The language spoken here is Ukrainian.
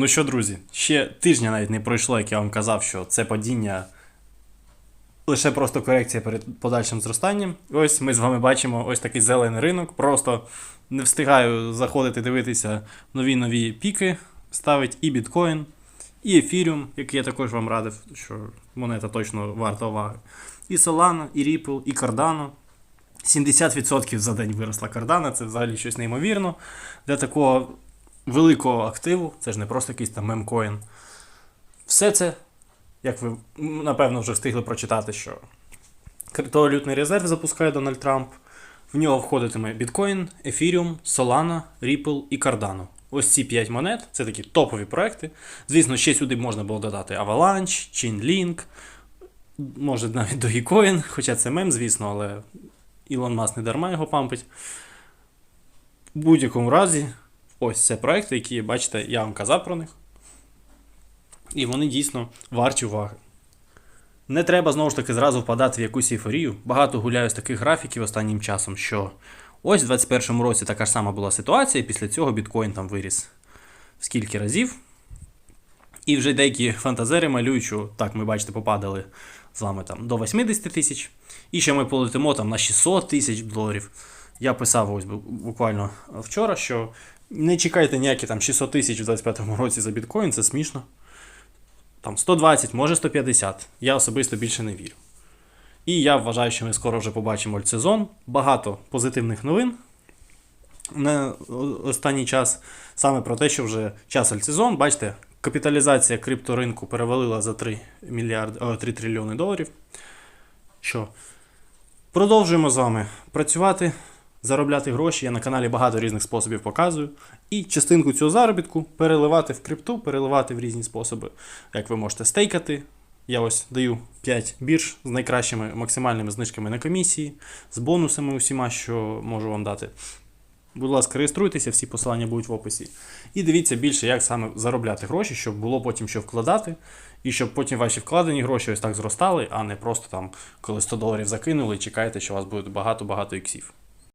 Ну що, друзі, ще тижня навіть не пройшло, як я вам казав, що це падіння лише просто корекція перед подальшим зростанням. Ось ми з вами бачимо ось такий зелений ринок. Просто не встигаю заходити дивитися нові нові піки. Ставить і біткоін, і ефіріум, який я також вам радив, що монета точно варта уваги. І Solana, і Ripple, і Cardano. 70% за день виросла Cardano, це взагалі щось неймовірно. Для такого великого активу, це ж не просто якийсь там мемкоін. Все це, як ви напевно вже встигли прочитати, що криптовалютний резерв запускає Дональд Трамп. В нього входитиме біткоін, ефіріум, Solana, Ripple і Cardano. Ось ці 5 монет це такі топові проекти. Звісно, ще сюди можна було додати Avalanche, Chainlink, може навіть Dogecoin, хоча це мем, звісно, але Ілон Маск не дарма його пампить. В будь-якому разі, ось це проекти, які, бачите, я вам казав про них. І вони дійсно варті уваги. Не треба знову ж таки зразу впадати в якусь ейфорію. Багато гуляю з таких графіків останнім часом, що ось в 2021 році така ж сама була ситуація, і після цього біткоін там виріс в скільки разів. І вже деякі фантазери малюють, що так, ми бачите, попадали з вами там до 80 тисяч. І ще ми полетимо там на 600 тисяч доларів. Я писав ось буквально вчора, що не чекайте ніякі там 600 тисяч у 2025 році за біткоін, це смішно. Там 120, може 150. Я особисто більше не вірю. І я вважаю, що ми скоро вже побачимо альтсезон. Багато позитивних новин на останній час саме про те, що вже час альтсезон. Бачите, капіталізація крипторинку перевалила за 3, мільярди, 3 трильйони доларів. Що? Продовжуємо з вами працювати, заробляти гроші. Я на каналі багато різних способів показую. І частинку цього заробітку переливати в крипту, переливати в різні способи. Як ви можете стейкати. Я ось даю 5 бірж з найкращими максимальними знижками на комісії, з бонусами усіма, що можу вам дати. Будь ласка, реєструйтеся, всі посилання будуть в описі. І дивіться більше, як саме заробляти гроші, щоб було потім що вкладати, і щоб потім ваші вкладені гроші ось так зростали, а не просто там, коли 100 доларів закинули і чекаєте, що у вас буде багато-багато іксів.